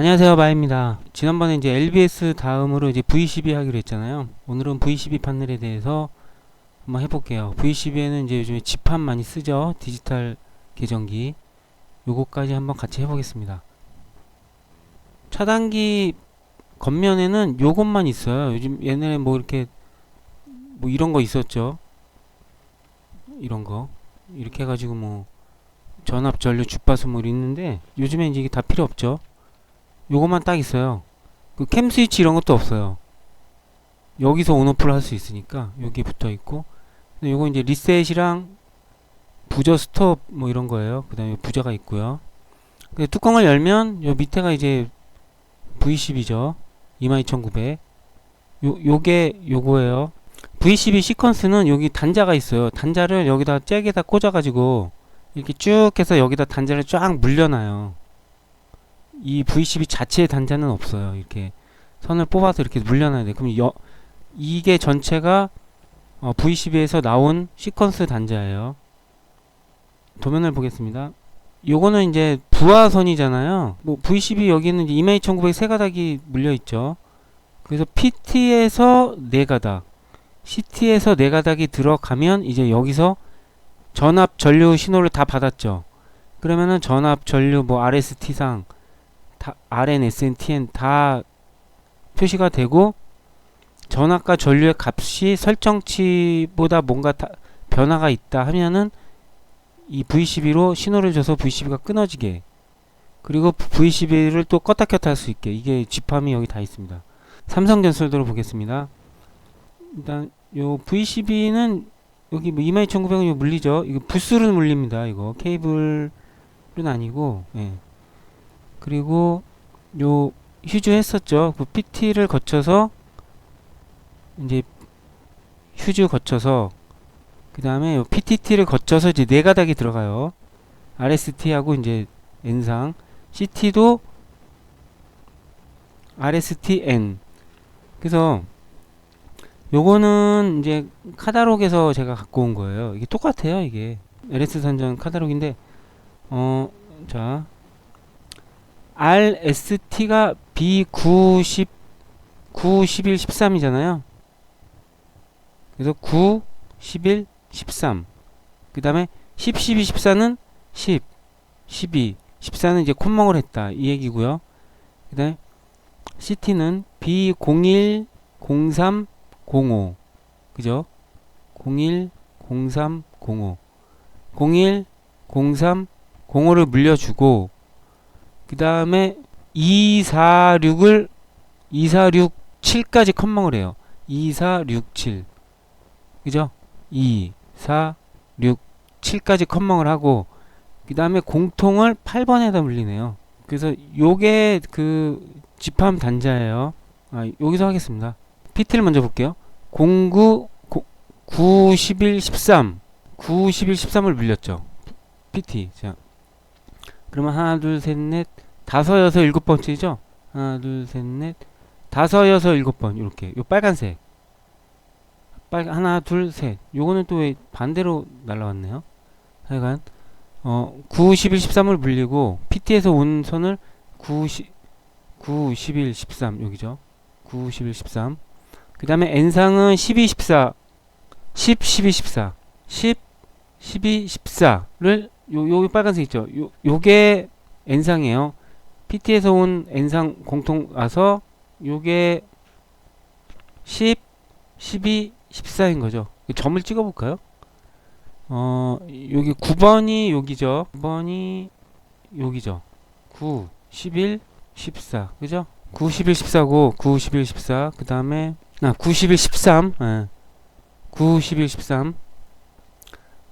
안녕하세요 마입니다. 지난번에 이제 LBS 다음으로 이제 V12 하기로 했잖아요. 오늘은 V12 판넬에 대해서 한번 해볼게요. V12에는 이제 요즘에 집판 많이 쓰죠? 디지털 계정기. 요거까지 한번 같이 해보겠습니다. 차단기 겉면에는 요것만 있어요. 요즘 옛날에 뭐 이렇게 뭐 이런 거 있었죠? 이런 거. 이렇게 해가지고 뭐 전압 전류 주파수 뭐 있는데 요즘에 이제 이게 다 필요 없죠 요것만 딱 있어요. 그 캠 스위치 이런 것도 없어요. 여기서 온오프를 할 수 있으니까 여기 붙어 있고 근데 요거 이제 리셋이랑 부저 스톱 뭐 이런 거예요. 그 다음에 부저가 있고요. 근데 뚜껑을 열면 요 밑에가 이제 V12죠. 22900. 요, 요게 요거예요. V12 시퀀스는 여기 단자가 있어요. 단자를 여기다 잭에다 꽂아가지고 이렇게 쭉 해서 여기다 단자를 쫙 물려놔요. 이 V12 자체의 단자는 없어요. 이렇게 선을 뽑아서 이렇게 물려놔야 돼. 그럼 여, 이게 전체가 어, V12에서 나온 시퀀스 단자예요. 도면을 보겠습니다. 요거는 이제 부하선이잖아요. 뭐 V12 여기는 이제 22900 세 가닥이 물려 있죠. 그래서 PT에서 네 가닥, CT에서 네 가닥이 들어가면 이제 여기서 전압 전류 신호를 다 받았죠. 그러면은 전압 전류 뭐 RST상 다 RN, SN, TN 다 표시가 되고 전압과 전류의 값이 설정치보다 뭔가 다 변화가 있다 하면은 이 V12로 신호를 줘서 V12가 끊어지게 그리고 V12를 또 껐다 켰다 할 수 있게 이게 집함이 여기 다 있습니다. 삼성 전설도로 보겠습니다. 일단 요 V12는 여기 뭐 22,900원 물리죠. 이거 부스로 물립니다. 이거 케이블은 아니고 예. 그리고 요 휴즈 했었죠. 그 PT를 거쳐서 이제 휴즈 거쳐서 그 다음에 요 PTT를 거쳐서 이제 네 가닥이 들어가요. RST하고 이제 N상 CT도 RSTN 그래서 요거는 이제 카다록에서 제가 갖고 온 거예요. 이게 똑같아요, 이게. LS 선전 카다록인데 어, 자, RST가 B90 9, 11, 13이잖아요. 그래서 9, 11, 13. 그 다음에 10, 12, 14는 10, 12, 14는 이제 콧멍을 했다. 이 얘기고요. 그 다음에 CT는 B01, 03, 05. 그죠? 01, 03, 05. 01, 03, 05를 물려주고 그 다음에 246을 2467까지 컴멍을 해요. 2467 그죠? 2, 4, 6, 7까지 컴멍을 하고 그 다음에 공통을 8번에다 물리네요. 그래서 요게 그 집합 단자예요. 아, 여기서 하겠습니다. PT를 먼저 볼게요. 09, 9, 11, 13 9, 11, 13을 물렸죠. PT. 자, 그러면 하나, 둘, 셋, 넷, 다섯, 여섯, 일곱 번째죠? 하나, 둘, 셋, 넷, 다섯, 여섯, 일곱 번. 이렇게. 요 빨간색. 빨 하나, 둘, 셋. 요거는 또 왜 반대로 날라왔네요. 하여간, 어, 9, 11, 13을 물리고, PT에서 온 선을 9, 10, 9, 11, 13. 여기죠. 9, 11, 13. 그 다음에 N상은 12, 14. 10, 12, 14. 10, 12, 14를 요, 요 빨간색 있죠. 요, 요게 N상이에요. PT에서 온 N상 공통 와서 요게 10, 12, 14인 거죠. 점을 찍어 볼까요? 어, 여기 9번이 여기죠. 9번이 여기죠. 9, 11, 14. 그죠? 9, 11, 14고 9, 11, 14. 그 다음에 아, 9, 11, 13. 예. 9, 11, 13.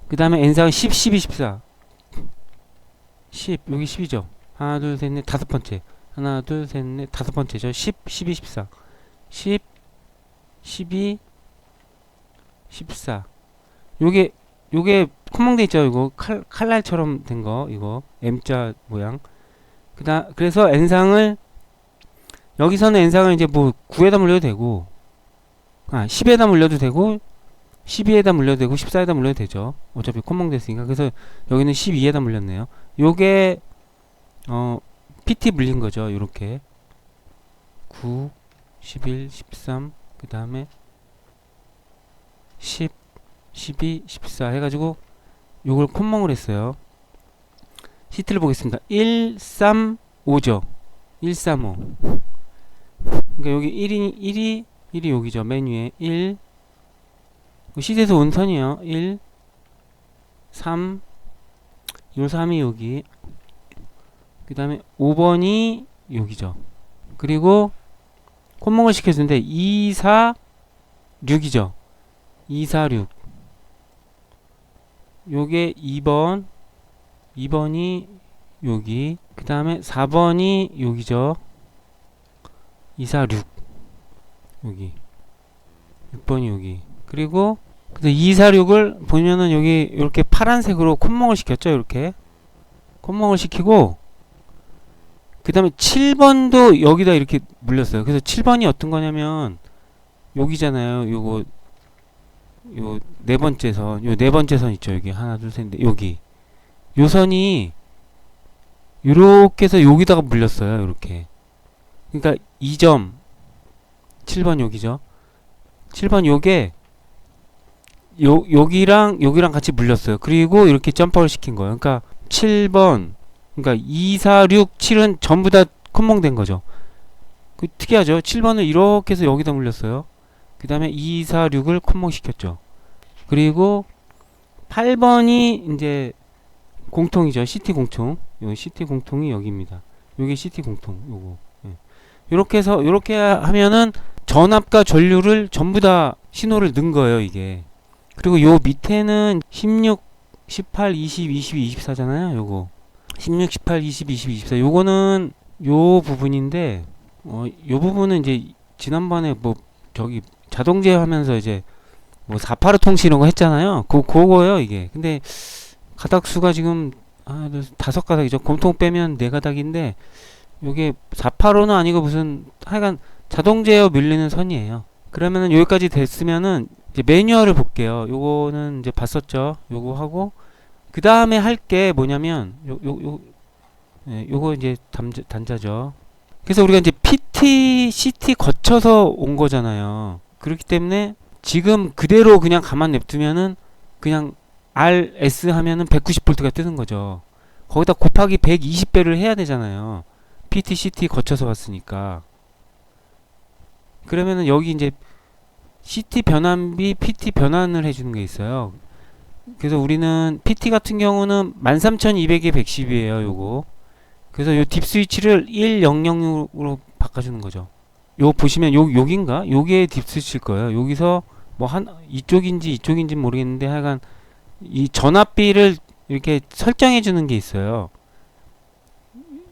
그 다음에 N상 10, 12, 14. 10 여기 10이죠? 하나 둘 셋 넷 다섯 번째. 하나 둘 셋 넷 다섯 번째죠? 10 12 14 10 12 14 요게 요게 컴망돼 있죠? 이거 칼, 칼날처럼 된 거 이거. M자 모양. 그다 그래서 N상을 여기서는 N상을 이제 뭐 9에다 물려도 되고 아 10에다 물려도 되고 12에다 물려도 되고 14에다 물려도 되죠. 어차피 콤몽 됐으니까. 그래서 여기는 12에다 물렸네요. 요게 어 PT 물린 거죠. 요렇게 9 11 13 그 다음에 10 12 14 해가지고 요걸 콧멍을 했어요. 시트를 보겠습니다. 135죠. 135. 그러니까 여기 1이 1이 1이 여기죠. 메뉴에 1 시트에서 온 선이에요. 1 3요 3이 여기. 그 다음에 5번이 여기죠. 그리고 콧멍을 시켜주는데 2, 4, 6이죠. 2, 4, 6 요게 2번 2번이 여기. 그 다음에 4번이 여기죠. 2, 4, 6 여기. 6번이 여기. 그리고 그래서 2, 4, 6을 보면은 여기 이렇게 파란색으로 콧멍을 시켰죠 이렇게 콧멍을 시키고 그 다음에 7번도 여기다 이렇게 물렸어요 그래서 7번이 어떤 거냐면 여기잖아요 요거 요 네 번째 선, 요 네 번째 선 있죠. 여기 하나, 둘, 셋, 넷, 여기 요 선이 요렇게 해서 여기다가 물렸어요. 요렇게. 그러니까 2점 7번 여기죠. 7번 요게 요 여기랑 여기랑 같이 물렸어요. 그리고 이렇게 점퍼를 시킨 거예요. 그러니까 7번 그러니까 2, 4, 6, 7은 전부 다 콧멍된 거죠. 그 특이하죠. 7번을 이렇게 해서 여기다 물렸어요. 그 다음에 2, 4, 6을 콧멍 시켰죠. 그리고 8번이 이제 공통이죠. CT 공통. 요 CT 공통이 여기입니다. 요게 CT 공통. 요거. 예. 요렇게 해서 요렇게 하면은 전압과 전류를 전부 다 신호를 넣은 거예요, 이게. 그리고 요 밑에는 16, 18, 20, 22, 24잖아요. 요거. 16, 18, 20, 22, 24. 요거는 요 부분인데 어, 요 부분은 이제 지난번에 뭐 저기 자동 제어하면서 이제 뭐485 통신 이런 거 했잖아요. 그 그거예요, 이게. 근데 가닥수가 지금 아, 다섯 가닥이죠. 곰통 빼면 네 가닥인데 요게 485는 아니고 무슨 하여간 자동 제어 밀리는 선이에요. 그러면은 여기까지 됐으면은 이제 매뉴얼을 볼게요. 요거는 이제 봤었죠. 요거 하고 그 다음에 할 게 뭐냐면 요 요요 예, 요거 이제 담자, 단자죠. 그래서 우리가 이제 PT, CT 거쳐서 온 거잖아요. 그렇기 때문에 지금 그대로 그냥 가만 냅두면은 그냥 RS 하면은 190V가 뜨는 거죠. 거기다 곱하기 120배를 해야 되잖아요. PT, CT 거쳐서 왔으니까. 그러면은 여기 이제 CT 변환비, PT 변환을 해주는 게 있어요. 그래서 우리는 PT 같은 경우는 13200에 110이에요, 요거. 그래서 요 딥 스위치를 100으로 바꿔주는 거죠. 요 보시면 요 여긴가? 요게 딥 스위치일 거예요. 여기서 뭐 한 이쪽인지 이쪽인지 모르겠는데 하여간 이 전압비를 이렇게 설정해 주는 게 있어요.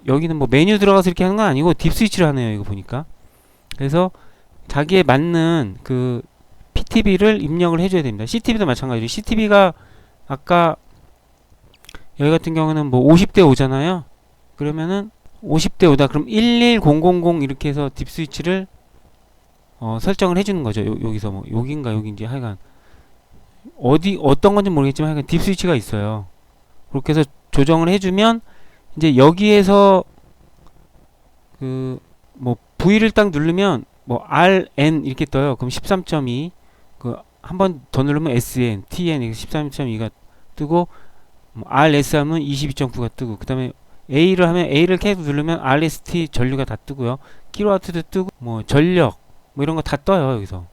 여기는 뭐 메뉴 들어가서 이렇게 하는 건 아니고 딥 스위치를 하네요. 이거 보니까. 그래서 자기에 맞는 그 PTB를 입력을 해줘야 됩니다. CTB도 마찬가지로 CTB가 아까 여기 같은 경우는 뭐 50대 5잖아요. 그러면은 50대 5다. 그럼 11000 이렇게 해서 딥 스위치를 어, 설정을 해주는 거죠. 요, 여기서 뭐 여긴가 여긴지 하여간 어디 어떤 건지 모르겠지만 하여간 딥 스위치가 있어요. 그렇게 해서 조정을 해주면 이제 여기에서 그 뭐 V를 딱 누르면 뭐 RN 이렇게 떠요. 그럼 13.2 그 한 번 더 누르면 SN, TN 이게 13.2가 뜨고 뭐 RS 하면 22.9가 뜨고 그다음에 A를 하면 A를 계속 누르면 RST 전류가 다 뜨고요. 킬로와트도 뜨고 뭐 전력 뭐 이런 거 다 떠요 여기서.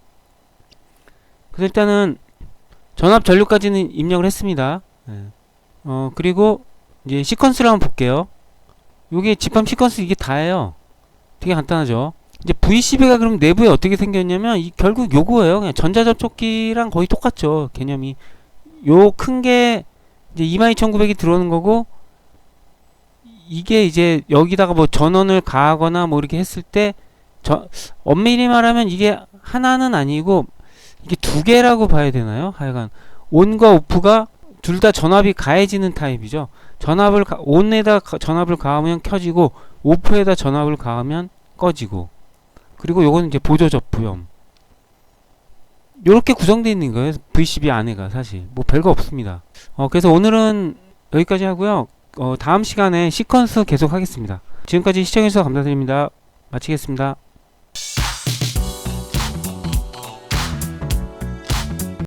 그래서 일단은 전압 전류까지는 입력을 했습니다. 예. 어 그리고 이제 시퀀스를 한번 볼게요. 요게 집합 시퀀스 이게 다예요. 되게 간단하죠. 이제 VCB가 그럼 내부에 어떻게 생겼냐면 이 결국 요거예요. 그냥 전자접촉기랑 거의 똑같죠. 개념이 요 큰 게 이제 22900이 들어오는 거고 이게 이제 여기다가 뭐 전원을 가하거나 뭐 이렇게 했을 때 저, 엄밀히 말하면 이게 하나는 아니고 이게 두 개라고 봐야 되나요? 하여간 온과 오프가 둘 다 전압이 가해지는 타입이죠. 전압을 가, 온에다 가, 전압을 가하면 켜지고 오프에다 전압을 가하면 꺼지고 그리고 요거는 이제 보조접 부염 요렇게 구성되어 있는 거예요. VCB 안에가 사실 뭐 별거 없습니다. 어, 그래서 오늘은 여기까지 하고요. 어, 다음 시간에 시퀀스 계속 하겠습니다. 지금까지 시청해주셔서 감사드립니다. 마치겠습니다.